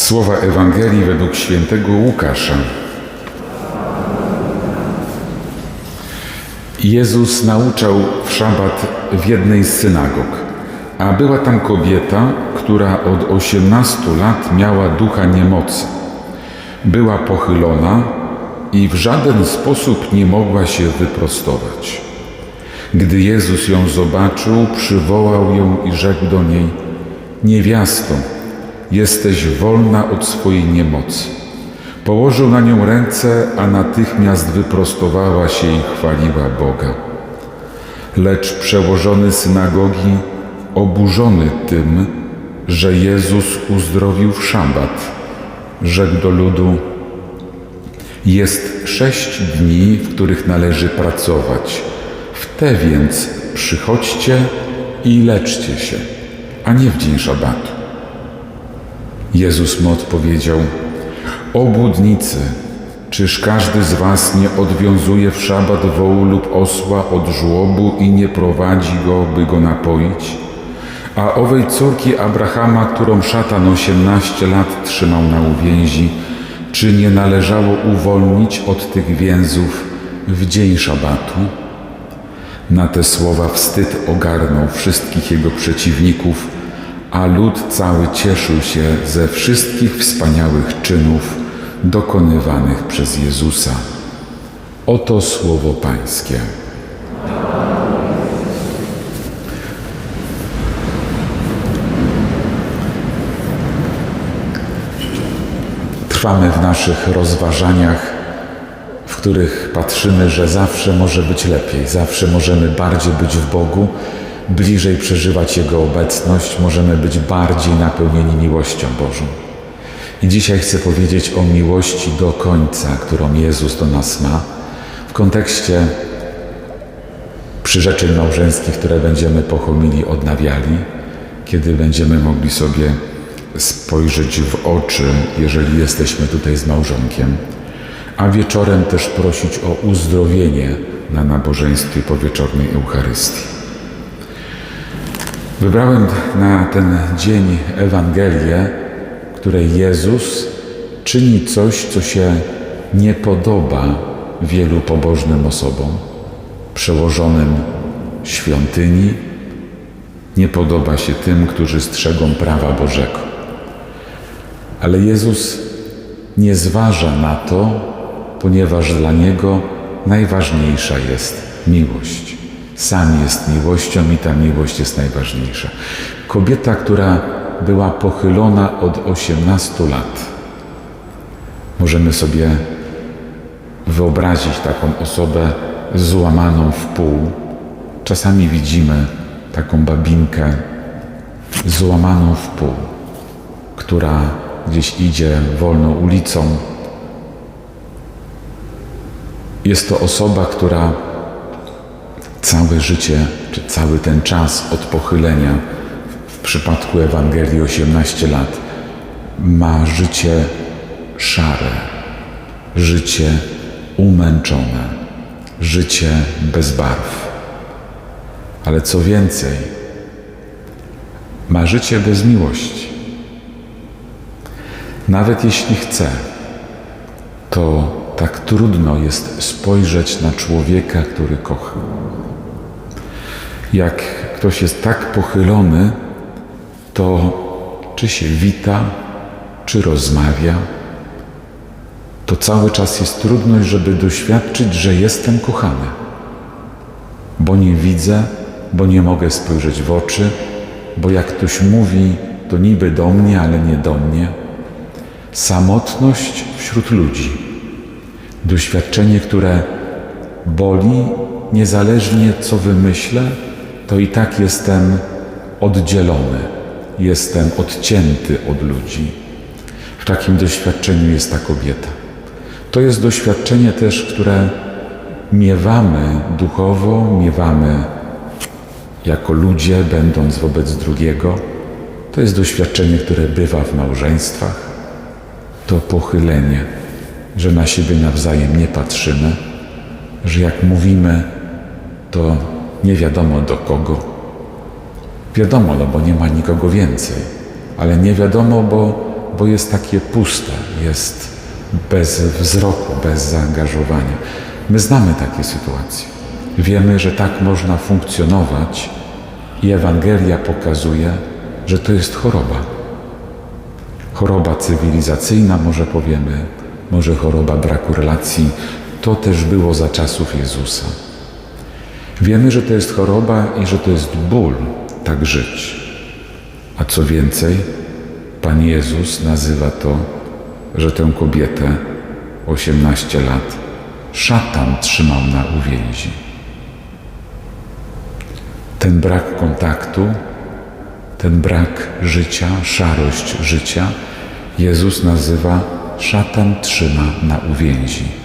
Słowa Ewangelii według świętego Łukasza. Jezus nauczał w szabat w jednej z synagog, a była tam kobieta, która od 18 lat miała ducha niemocy. Była pochylona i w żaden sposób nie mogła się wyprostować. Gdy Jezus ją zobaczył, przywołał ją i rzekł do niej: Niewiasto, jesteś wolna od swojej niemocy. Położył na nią ręce, a natychmiast wyprostowała się i chwaliła Boga. Lecz przełożony synagogi, oburzony tym, że Jezus uzdrowił w szabat, rzekł do ludu: Jest sześć dni, w których należy pracować. W te więc przychodźcie i leczcie się, a nie w dzień szabatu. Jezus mu odpowiedział: Obłudnicy, czyż każdy z was nie odwiązuje w szabat wołu lub osła od żłobu i nie prowadzi go, by go napoić? A owej córki Abrahama, którą szatan 18 lat trzymał na uwięzi, czy nie należało uwolnić od tych więzów w dzień szabatu? Na te słowa wstyd ogarnął wszystkich jego przeciwników, a lud cały cieszył się ze wszystkich wspaniałych czynów dokonywanych przez Jezusa. Oto słowo Pańskie. Trwamy w naszych rozważaniach, w których patrzymy, że zawsze może być lepiej, zawsze możemy bardziej być w Bogu, bliżej przeżywać Jego obecność, możemy być bardziej napełnieni miłością Bożą. I dzisiaj chcę powiedzieć o miłości do końca, którą Jezus do nas ma, w kontekście przyrzeczeń małżeńskich, które będziemy po homilii odnawiali, kiedy będziemy mogli sobie spojrzeć w oczy, jeżeli jesteśmy tutaj z małżonkiem, a wieczorem też prosić o uzdrowienie na nabożeństwie po wieczornej Eucharystii. Wybrałem na ten dzień Ewangelię, której Jezus czyni coś, co się nie podoba wielu pobożnym osobom, przełożonym świątyni, nie podoba się tym, którzy strzegą prawa Bożego. Ale Jezus nie zważa na to, ponieważ dla Niego najważniejsza jest miłość. Sam jest miłością i ta miłość jest najważniejsza. Kobieta, która była pochylona od 18 lat. Możemy sobie wyobrazić taką osobę złamaną w pół. Czasami widzimy taką babinkę złamaną w pół, która gdzieś idzie wolną ulicą. Jest to osoba, która całe życie, czy cały ten czas od pochylenia, w przypadku Ewangelii 18 lat, ma życie szare, życie umęczone, życie bez barw. Ale co więcej, ma życie bez miłości. Nawet jeśli chce, to tak trudno jest spojrzeć na człowieka, który kocha. Jak ktoś jest tak pochylony, to czy się wita, czy rozmawia, to cały czas jest trudność, żeby doświadczyć, że jestem kochany, bo nie widzę, bo nie mogę spojrzeć w oczy, bo jak ktoś mówi, to niby do mnie, ale nie do mnie. Samotność wśród ludzi, doświadczenie, które boli, niezależnie co wymyślę, to i tak jestem oddzielony, jestem odcięty od ludzi. W takim doświadczeniu jest ta kobieta. To jest doświadczenie też, które miewamy duchowo, miewamy jako ludzie, będąc wobec drugiego. To jest doświadczenie, które bywa w małżeństwach. To pochylenie, że na siebie nawzajem nie patrzymy, że jak mówimy, to nie wiadomo do kogo. Wiadomo, no bo nie ma nikogo więcej, ale nie wiadomo, bo bo jest takie puste, jest bez wzroku, bez zaangażowania. My znamy takie sytuacje. Wiemy, że tak można funkcjonować i Ewangelia pokazuje, że to jest choroba. Choroba cywilizacyjna, może powiemy, może choroba braku relacji. To też było za czasów Jezusa. Wiemy, że to jest choroba i że to jest ból tak żyć. A co więcej, Pan Jezus nazywa to, że tę kobietę 18 lat szatan trzymał na uwięzi. Ten brak kontaktu, ten brak życia, szarość życia Jezus nazywa szatan trzyma na uwięzi.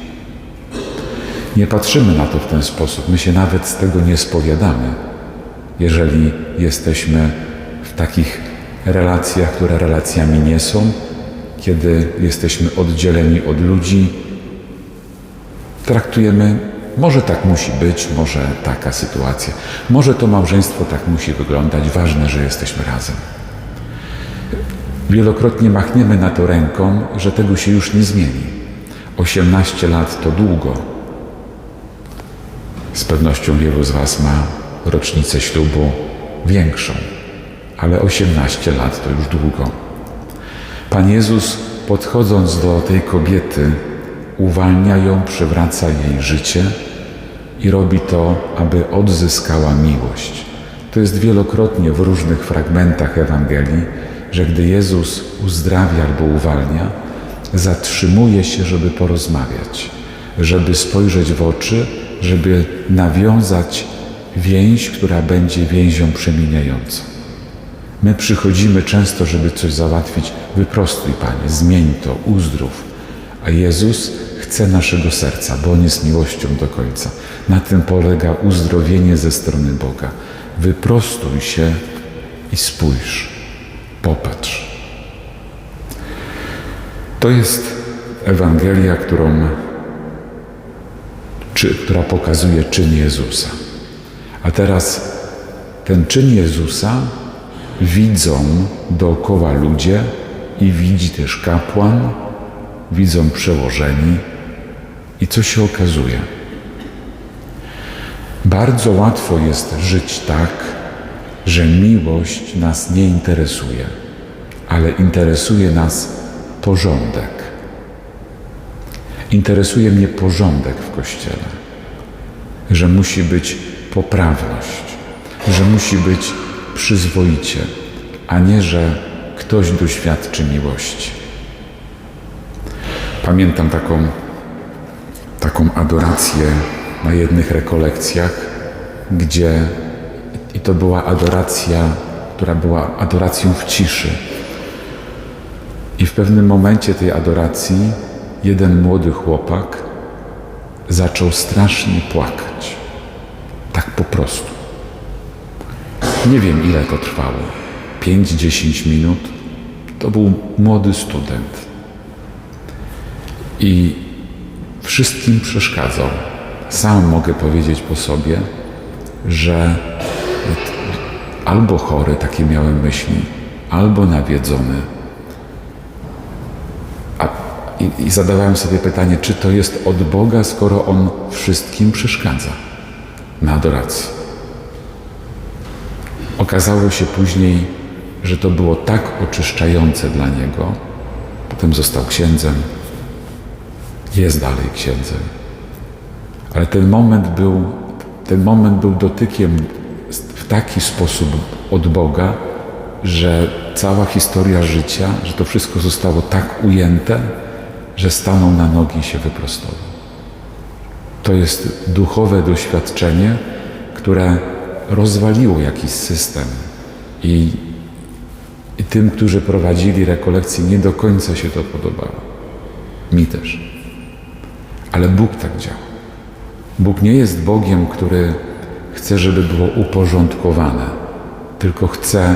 Nie patrzymy na to w ten sposób, my się nawet z tego nie spowiadamy, jeżeli jesteśmy w takich relacjach, które relacjami nie są, kiedy jesteśmy oddzieleni od ludzi, traktujemy, może tak musi być, może taka sytuacja, może to małżeństwo tak musi wyglądać, ważne, że jesteśmy razem. Wielokrotnie machniemy na to ręką, że tego się już nie zmieni. 18 lat to długo. Z pewnością wielu z Was ma rocznicę ślubu większą, ale 18 lat to już długo. Pan Jezus, podchodząc do tej kobiety, uwalnia ją, przywraca jej życie i robi to, aby odzyskała miłość. To jest wielokrotnie w różnych fragmentach Ewangelii, że gdy Jezus uzdrawia albo uwalnia, zatrzymuje się, żeby porozmawiać, żeby spojrzeć w oczy, żeby nawiązać więź, która będzie więzią przemieniającą. My przychodzimy często, żeby coś załatwić. Wyprostuj, Panie, zmień to, uzdrów. A Jezus chce naszego serca, bo On jest miłością do końca. Na tym polega uzdrowienie ze strony Boga. Wyprostuj się i spójrz, popatrz. To jest Ewangelia, którą, czy, która pokazuje czyn Jezusa. A teraz ten czyn Jezusa widzą dookoła ludzie i widzi też kapłan, widzą przełożeni. I co się okazuje? Bardzo łatwo jest żyć tak, że miłość nas nie interesuje, ale interesuje nas porządek. Interesuje mnie porządek w kościele, że musi być poprawność, że musi być przyzwoicie, a nie, że ktoś doświadczy miłości. Pamiętam taką, taką adorację na jednych rekolekcjach, gdzie i to była adoracja, która była adoracją w ciszy. I w pewnym momencie tej adoracji jeden młody chłopak zaczął strasznie płakać. Tak po prostu. Nie wiem ile to trwało. 5-10 minut. To był młody student. I wszystkim przeszkadzał. Sam mogę powiedzieć po sobie, że albo chory, takie miałem myśli, albo nawiedzony. I, I zadawałem sobie pytanie, czy to jest od Boga, skoro On wszystkim przeszkadza na adoracji. Okazało się później, że to było tak oczyszczające dla niego. Potem został księdzem, jest dalej księdzem. Ale ten moment był, ten moment był dotykiem w taki sposób od Boga, że cała historia życia, że to wszystko zostało tak ujęte, że stanął na nogi i się wyprostował. To jest duchowe doświadczenie, które rozwaliło jakiś system i, i tym, którzy prowadzili rekolekcje, nie do końca się to podobało. Mi też. Ale Bóg tak działa. Bóg nie jest Bogiem, który chce, żeby było uporządkowane, tylko chce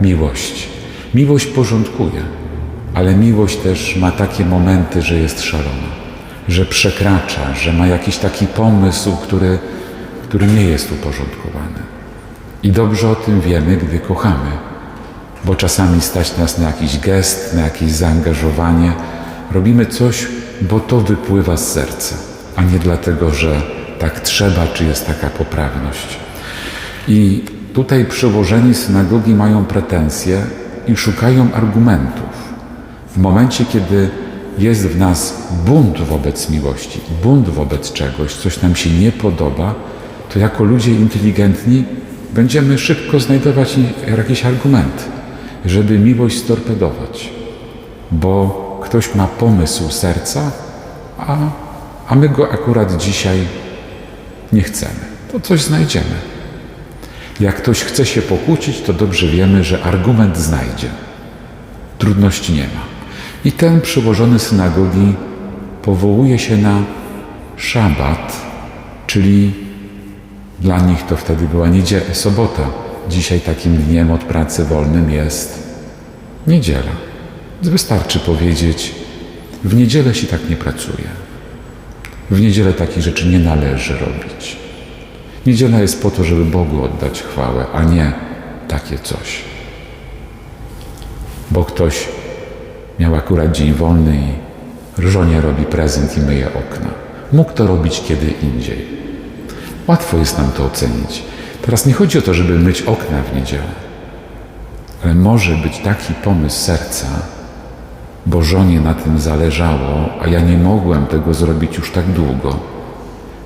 miłości. Miłość porządkuje, ale miłość też ma takie momenty, że jest szalona, że przekracza, że ma jakiś taki pomysł, który, który nie jest uporządkowany. I dobrze o tym wiemy, gdy kochamy. bo czasami stać nas na jakiś gest, na jakieś zaangażowanie. Robimy coś, bo to wypływa z serca, a nie dlatego, że tak trzeba, czy jest taka poprawność. I tutaj przełożeni synagogi mają pretensje i szukają argumentów. W momencie, kiedy jest w nas bunt wobec miłości, bunt wobec czegoś, coś nam się nie podoba, to jako ludzie inteligentni będziemy szybko znajdować jakieś argumenty, żeby miłość storpedować, bo ktoś ma pomysł serca, a, a my go akurat dzisiaj nie chcemy. To coś znajdziemy. Jak ktoś chce się pokłócić, to dobrze wiemy, że argument znajdzie. Trudności nie ma. I ten przełożony synagogi powołuje się na szabat, czyli dla nich to wtedy była niedziela, sobota. Dzisiaj takim dniem od pracy wolnym jest niedziela. Wystarczy powiedzieć, w niedzielę się tak nie pracuje. W niedzielę takich rzeczy nie należy robić. Niedziela jest po to, żeby Bogu oddać chwałę, a nie takie coś. Bo ktoś miał akurat dzień wolny i żonie robi prezent i myje okna. Mógł to robić kiedy indziej. Łatwo jest nam to ocenić. Teraz nie chodzi o to, żeby myć okna w niedzielę, ale może być taki pomysł serca, bo żonie na tym zależało, a ja nie mogłem tego zrobić już tak długo,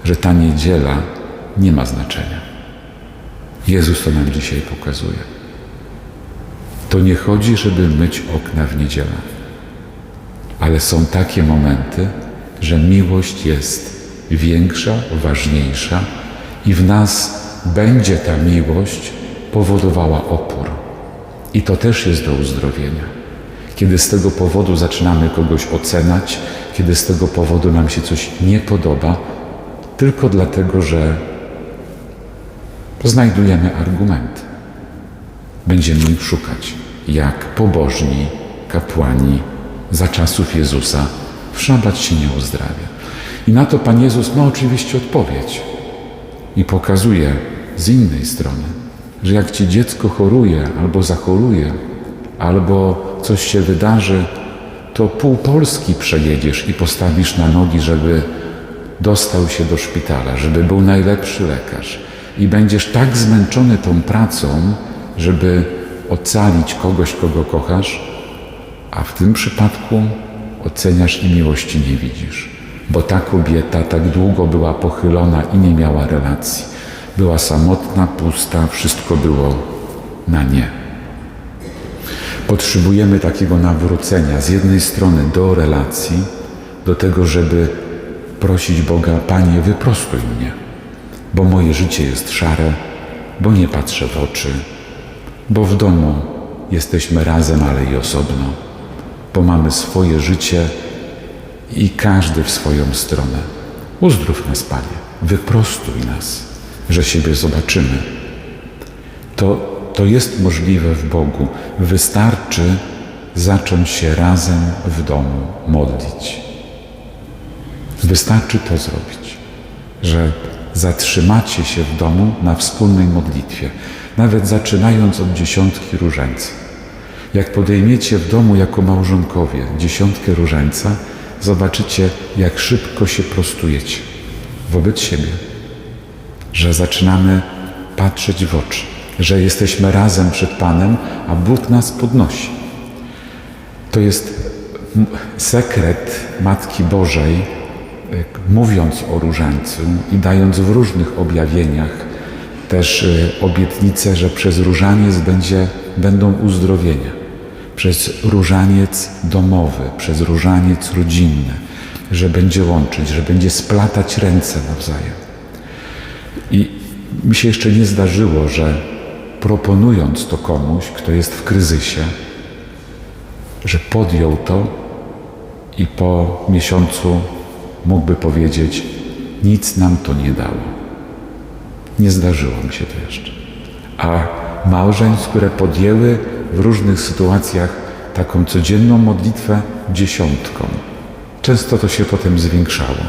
że ta niedziela nie ma znaczenia. Jezus to nam dzisiaj pokazuje. To nie chodzi, żeby myć okna w niedzielę, ale są takie momenty, że miłość jest większa, ważniejsza i w nas będzie ta miłość powodowała opór. I to też jest do uzdrowienia. Kiedy z tego powodu zaczynamy kogoś oceniać, kiedy z tego powodu nam się coś nie podoba, tylko dlatego, że znajdujemy argumenty. Będziemy ich szukać, jak pobożni kapłani za czasów Jezusa w szabat się nie uzdrawia. I na to Pan Jezus ma oczywiście odpowiedź i pokazuje z innej strony, że jak ci dziecko choruje albo zachoruje, albo coś się wydarzy, to pół Polski przejedziesz i postawisz na nogi, żeby dostał się do szpitala, żeby był najlepszy lekarz. I będziesz tak zmęczony tą pracą, żeby ocalić kogoś, kogo kochasz, a w tym przypadku oceniasz i miłości nie widzisz. Bo ta kobieta tak długo była pochylona i nie miała relacji. Była samotna, pusta, wszystko było na nie. Potrzebujemy takiego nawrócenia z jednej strony do relacji, do tego, żeby prosić Boga, Panie, wyprostuj mnie, bo moje życie jest szare, bo nie patrzę w oczy, bo w domu jesteśmy razem, ale i osobno, bo mamy swoje życie i każdy w swoją stronę. Uzdrów nas, Panie, wyprostuj nas, że siebie zobaczymy. To to jest możliwe w Bogu. Wystarczy zacząć się razem w domu modlić. Wystarczy to zrobić, że zatrzymacie się w domu na wspólnej modlitwie, nawet zaczynając od dziesiątki różańca. Jak podejmiecie w domu jako małżonkowie dziesiątkę różańca, zobaczycie, jak szybko się prostujecie wobec siebie, że zaczynamy patrzeć w oczy że jesteśmy razem przed Panem, a Bóg nas podnosi. To jest sekret Matki Bożej, e, mówiąc o różańcu i dając w różnych objawieniach też e, obietnicę, że przez różaniec będzie, będą uzdrowienia. Przez różaniec domowy, przez różaniec rodzinny, że będzie łączyć, że będzie splatać ręce nawzajem. I mi się jeszcze nie zdarzyło, że proponując to komuś, kto jest w kryzysie, że podjął to i po miesiącu mógłby powiedzieć: Nic nam to nie dało. Nie zdarzyło mi się to jeszcze. A małżeństw, które podjęły w różnych sytuacjach taką codzienną modlitwę dziesiątką, często to się potem zwiększało.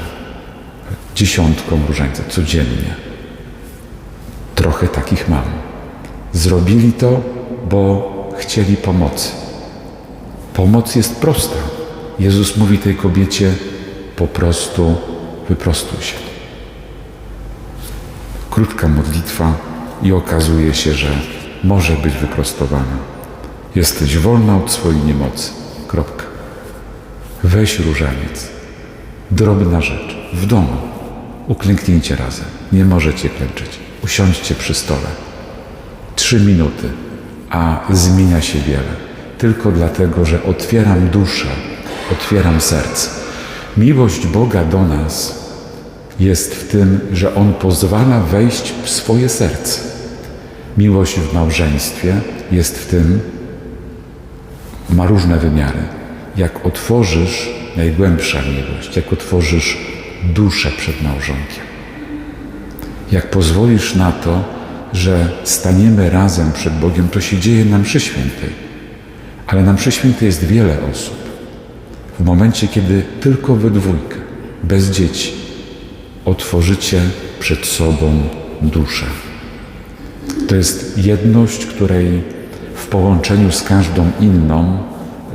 Dziesiątką różańca codziennie. Trochę takich mam. Zrobili to, bo chcieli pomocy. Pomoc jest prosta. Jezus mówi tej kobiecie po prostu wyprostuj się. Krótka modlitwa i okazuje się, że może być wyprostowana. Jesteś wolna od swojej niemocy. Kropka. Weź różaniec. Drobna rzecz. W domu. Uklęknijcie razem. Nie możecie klęczeć. Usiądźcie przy stole. Trzy minuty, a zmienia się wiele. Tylko dlatego, że otwieram duszę, otwieram serce. Miłość Boga do nas jest w tym, że On pozwala wejść w swoje serce. Miłość w małżeństwie jest w tym, ma różne wymiary. Jak otworzysz, najgłębsza miłość, jak otworzysz duszę przed małżonkiem. Jak pozwolisz na to, że staniemy razem przed Bogiem, to się dzieje na mszy świętej. Ale na mszy świętej jest wiele osób. W momencie, kiedy tylko we dwójkę, bez dzieci, otworzycie przed sobą duszę. To jest jedność, której w połączeniu z każdą inną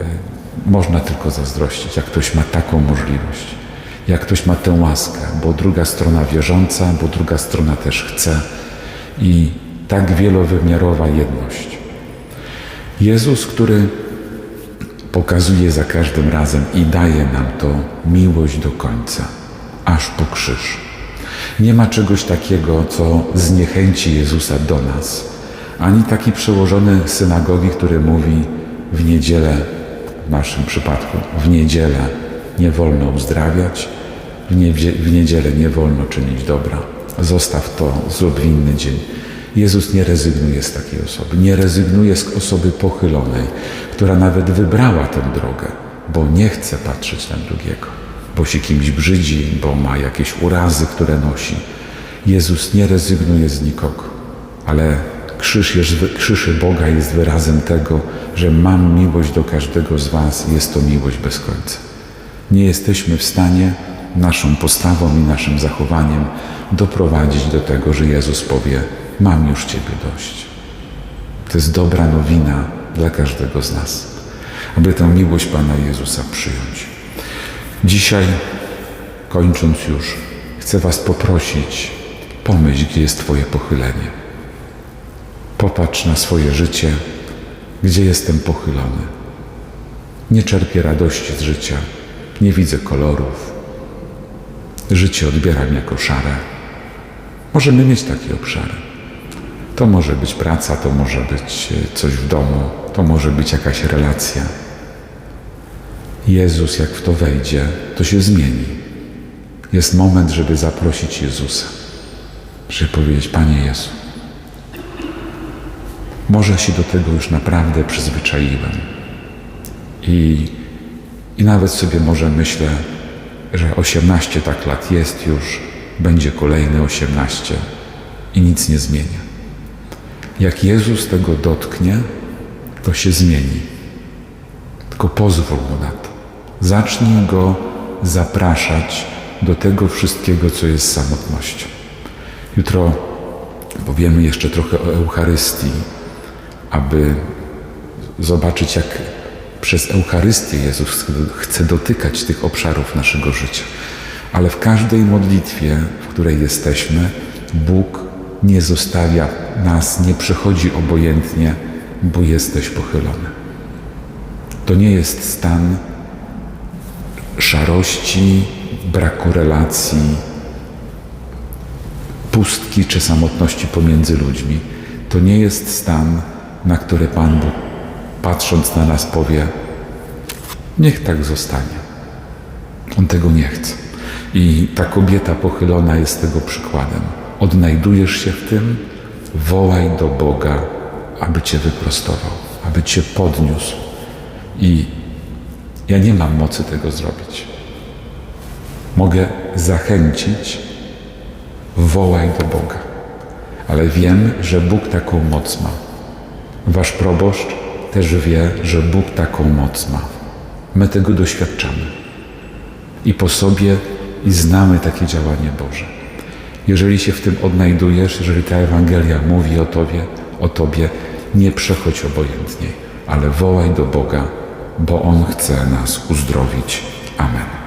e, można tylko zazdrościć, jak ktoś ma taką możliwość, jak ktoś ma tę łaskę, bo druga strona wierząca, bo druga strona też chce i tak wielowymiarowa jedność. Jezus, który pokazuje za każdym razem i daje nam to miłość do końca, aż po krzyż. Nie ma czegoś takiego, co zniechęci Jezusa do nas, ani taki przełożony synagogi, który mówi w niedzielę, w naszym przypadku, w niedzielę nie wolno uzdrawiać, w, nie, w niedzielę nie wolno czynić dobra. Zostaw to, zrób w inny dzień. Jezus nie rezygnuje z takiej osoby, nie rezygnuje z osoby pochylonej, która nawet wybrała tę drogę, bo nie chce patrzeć na drugiego, bo się kimś brzydzi, bo ma jakieś urazy, które nosi. Jezus nie rezygnuje z nikogo, ale krzyż, jest, krzyż Boga jest wyrazem tego, że mam miłość do każdego z Was jest to miłość bez końca. Nie jesteśmy w stanie naszą postawą i naszym zachowaniem doprowadzić do tego, że Jezus powie: Mam już Ciebie dość. To jest dobra nowina dla każdego z nas, aby tę miłość Pana Jezusa przyjąć. Dzisiaj, kończąc już, chcę Was poprosić, pomyśl, gdzie jest Twoje pochylenie. Popatrz na swoje życie, gdzie jestem pochylony. Nie czerpię radości z życia, nie widzę kolorów. Życie odbieram jako szare. Możemy mieć takie obszary. To może być praca, to może być coś w domu, to może być jakaś relacja. Jezus, jak w to wejdzie, to się zmieni. Jest moment, żeby zaprosić Jezusa, żeby powiedzieć: Panie Jezu, może się do tego już naprawdę przyzwyczaiłem. I, i nawet sobie może myślę, że 18 tak lat jest już, będzie kolejne 18 i nic nie zmienia. Jak Jezus tego dotknie, to się zmieni. Tylko pozwól mu na to. Zacznij go zapraszać do tego wszystkiego, co jest samotnością. Jutro powiemy jeszcze trochę o Eucharystii, aby zobaczyć, jak przez Eucharystię Jezus chce dotykać tych obszarów naszego życia. Ale w każdej modlitwie, w której jesteśmy, Bóg nie zostawia nas, nie przechodzi obojętnie, bo jesteś pochylony. To nie jest stan szarości, braku relacji, pustki czy samotności pomiędzy ludźmi. To nie jest stan, na który Pan Bóg, patrząc na nas, powie: Niech tak zostanie. On tego nie chce. I ta kobieta pochylona jest tego przykładem. Odnajdujesz się w tym, wołaj do Boga, aby Cię wyprostował, aby Cię podniósł. I ja nie mam mocy tego zrobić. Mogę zachęcić, wołaj do Boga. Ale wiem, że Bóg taką moc ma. Wasz proboszcz też wie, że Bóg taką moc ma. My tego doświadczamy. I po sobie i znamy takie działanie Boże. Jeżeli się w tym odnajdujesz, jeżeli ta Ewangelia mówi o Tobie, o Tobie, nie przechodź obojętnie. ale wołaj do Boga, bo On chce nas uzdrowić. Amen.